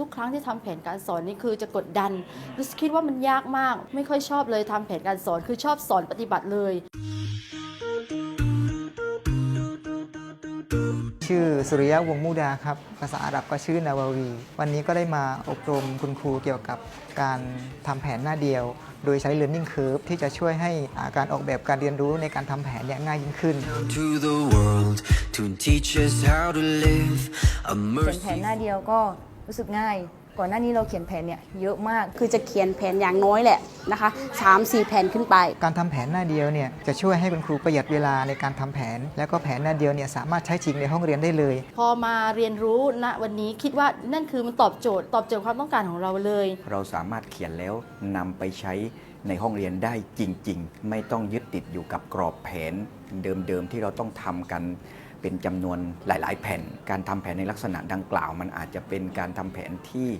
ทุกๆครั้งที่ทำแผนการสอนนี่คือจะกดดันรู้สึกคิดว่ามันยากมาก ไม่ค่อยชอบเลยทำแผนการสอนคือชอบสอนปฏิบัติเลย ชื่อสุริยะวงศ์มูดาครับ ภาษาอาหรับก็ชื่อนาวาวี วันนี้ก็ได้มาอบรมคุณครูเกี่ยวกับการทำแผนหน้าเดียว โดยใช้ Learning Curve ที่จะช่วยให้อ่าการออกแบบการเรียนรู้ในการทำแผนเนี่ยง่ายยิ่งขึ้น to the world to teach us how to live. A เขียนแผนหน้าเดียวก็ รู้สึกง่าย ก่อนหน้านี้เราเขียนแผนเนี่ยเยอะมาก คือจะเขียนแผนอย่างน้อยแหละนะคะ3 4 แผนขึ้นไป การทำแผนหน้าเดียวเนี่ยจะช่วยให้คุณครูประหยัดเวลาในการทำแผน แล้วก็แผนหน้าเดียวเนี่ยสามารถใช้จริงในห้องเรียนได้เลย พอมาเรียนรู้ณวันนี้คิดว่านั่นคือมันตอบโจทย์ ตอบโจทย์ความต้องการของเราเลย เราสามารถเขียนแล้วนำไปใช้ในห้องเรียนได้จริง ๆ ไม่ต้องยึดติดอยู่กับกรอบแผนเดิมๆที่เราต้องทำกัน เป็นจำนวนหลาย ๆ แผ่น การทำแผนในลักษณะดังกล่าว มันอาจจะเป็นการทำแผนที่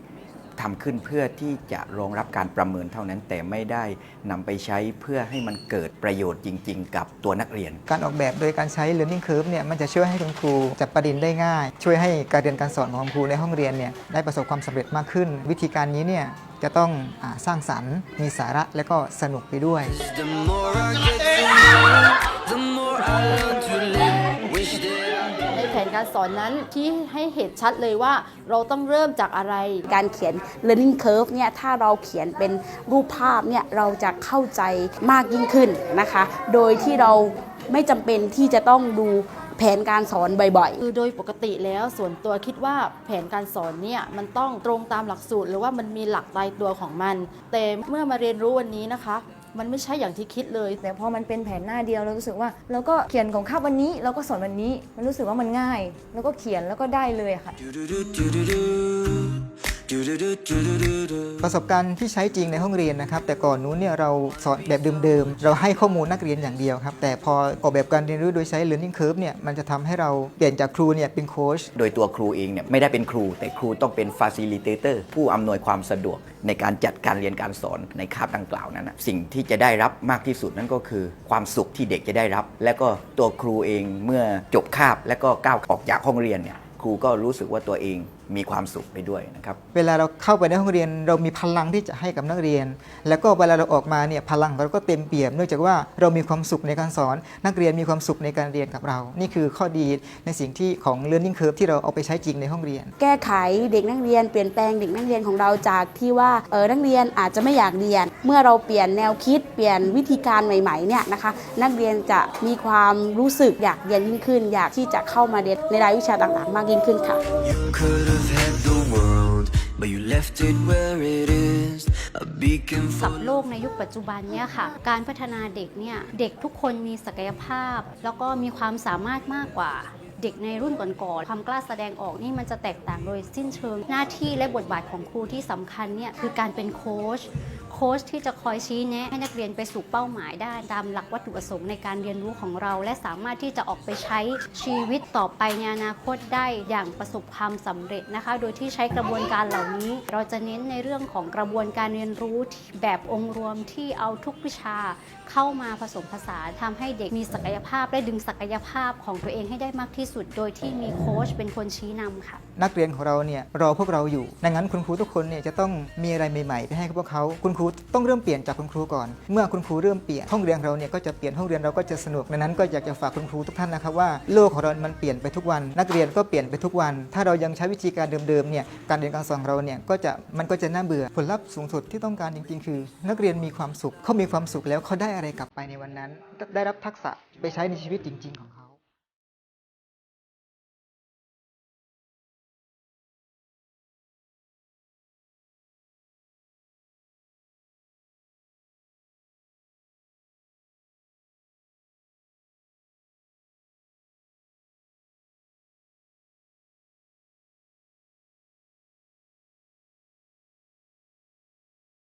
ทำขึ้นเพื่อที่จะรองรับการประเมินเท่านั้น แต่ไม่ได้นำไปใช้เพื่อให้มันเกิดประโยชน์จริง ๆ กับตัวนักเรียน การออกแบบโดยการใช้ Learning Curve เนี่ยมันจะช่วยให้คุณครูจับประเด็นได้ง่าย ช่วยให้การเรียนการสอนของครูในห้องเรียนเนี่ยได้ประสบความสำเร็จมากขึ้น วิธีการนี้เนี่ยจะต้องอสร้างสรรค์มีสาระและก็สนุกไปด้วย แผนการสอนนั้นที่ให้เห็นชัดเลยว่าเราต้องเริ่มจากอะไร การเขียน learning curve เนี่ยถ้าเราเขียนเป็นรูปภาพเนี่ยเราจะเข้าใจมากยิ่งขึ้นนะคะ โดยที่เราไม่จำเป็นที่จะต้องดูแผนการสอนบ่อยๆ คือโดยปกติแล้วส่วนตัวคิดว่าแผนการสอนเนี่ยมันต้องตรงตามหลักสูตร หรือว่ามันมีหลักตายตัวของมัน แต่เมื่อมาเรียนรู้วันนี้นะคะ มันไม่ใช่อย่างที่คิดเลย แต่พอมันเป็นแผนหน้าเดียวเรารู้สึกว่าเราก็เขียนของข้าวันนี้เราก็สอนวันนี้ มันรู้สึกว่ามันง่าย แล้วก็เขียนแล้วก็ได้เลยค่ะ ประสบการณ์ที่ใช้จริงในห้องเรียนนะครับ แต่ก่อนนู้นเนี่ยเราสอนแบบเดิมๆ เราให้ข้อมูลนักเรียนอย่างเดียวครับ แต่พอออกแบบการเรียนรู้โดยใช้ Learning Curve เนี่ยมันจะทำให้เราเปลี่ยนจากครูเนี่ยเป็นโค้ชโดยตัวครูเองเนี่ยไม่ได้เป็นครู แต่ครูต้องเป็น facilitator ผู้อำนวยความสะดวกในการจัดการเรียนการสอนในคาบดังกล่าวนั้นนะสิ่งที่จะได้รับมากที่สุดนั่นก็คือ ความสุขที่เด็กจะได้รับ และก็ตัวครูเองเมื่อจบคาบ และก็ก้าวออกจากห้องเรียนเนี่ยครูก็รู้สึกว่าตัวเอง มีความสุขไปด้วยนะครับ เวลาเราเข้าไปในห้องเรียน เรามีพลังที่จะให้กับนักเรียน แล้วก็เวลาเราออกมาเนี่ยพลังของเราก็เต็มเปี่ยมเนื่องจากว่าเรามีความสุขในการสอน นักเรียนมีความสุขในการเรียนกับเรา นี่คือข้อดีในสิ่งที่ของ Learning Curve ที่เราเอาไปใช้จริงในห้องเรียน แก้ไขเด็กนักเรียนเปลี่ยนแปลงเด็กนักเรียนของเราจากที่ว่าเออนักเรียนอาจจะไม่อยากเรียน เมื่อเราเปลี่ยนแนวคิดเปลี่ยนวิธีการใหม่ๆเนี่ยนะคะนักเรียนจะมีความรู้สึกอยากเรียนยิ่งขึ้น อยากที่จะเข้ามาเรียนในรายวิชาต่างๆ มากยิ่งขึ้นค่ะ You could have had the world, but you left it where it is. A beacon กับโลกในยุคปัจจุบันเนี่ยค่ะ การพัฒนาเด็กเนี่ย เด็กทุกคนมีศักยภาพ แล้วก็มีความสามารถมากกว่า เด็กในรุ่นก่อนๆความกล้าแสดงออกนี่มันจะแตกต่างโดยสิ้นเชิงหน้าที่และบทบาทของครูที่สำคัญเนี่ยคือการเป็นโค้ชโค้ชที่จะคอยชี้แนะให้นักเรียนไปสู่เป้าหมายได้ตามหลักวัตถุประสงค์ในการเรียนรู้ของเรา และสามารถที่จะออกไปใช้ชีวิตต่อไปในอนาคตได้อย่างประสบความสำเร็จนะคะ โดยที่ใช้กระบวนการเหล่านี้ เราจะเน้นในเรื่องของกระบวนการเรียนรู้แบบองค์รวมที่เอาทุกวิชาเข้ามาผสมผสานทำให้เด็กมีศักยภาพและดึงศักยภาพของตัวเองให้ได้มากที่สุดโดยที่มีโค้ชเป็นคนชี้นำค่ะ นักเรียนของเราเนี่ยรอพวกเราอยู่ ดังนั้นคุณครูทุกคนเนี่ยจะต้องมีอะไรใหม่ๆไปให้กับพวกเขา คุณครูต้องเริ่มเปลี่ยนจากคุณครูก่อน เมื่อคุณครูเริ่มเปลี่ยนห้องเรียนเราเนี่ยก็จะเปลี่ยนห้องเรียนเราก็จะสนุกดังนั้นก็อยากจะฝากคุณครูทุกท่านนะครับว่าโลกของเรา มันเปลี่ยนไปทุกวัน นักเรียนก็เปลี่ยนไปทุกวัน ถ้าเรายังใช้วิธีการเดิมๆเนี่ยการเรียนการสอนของเราเนี่ยก็จะมันก็จะน่าเบื่อผลลัพธ์สูงสุดที่ต้องการจริง ๆ คือ นักเรียนมีความสุขเขามีความสุขแล้วเขาได้อะไรกลับไปในวันนั้น ได้รับทักษะไปใช้ในชีวิตจริง ๆ ของเขา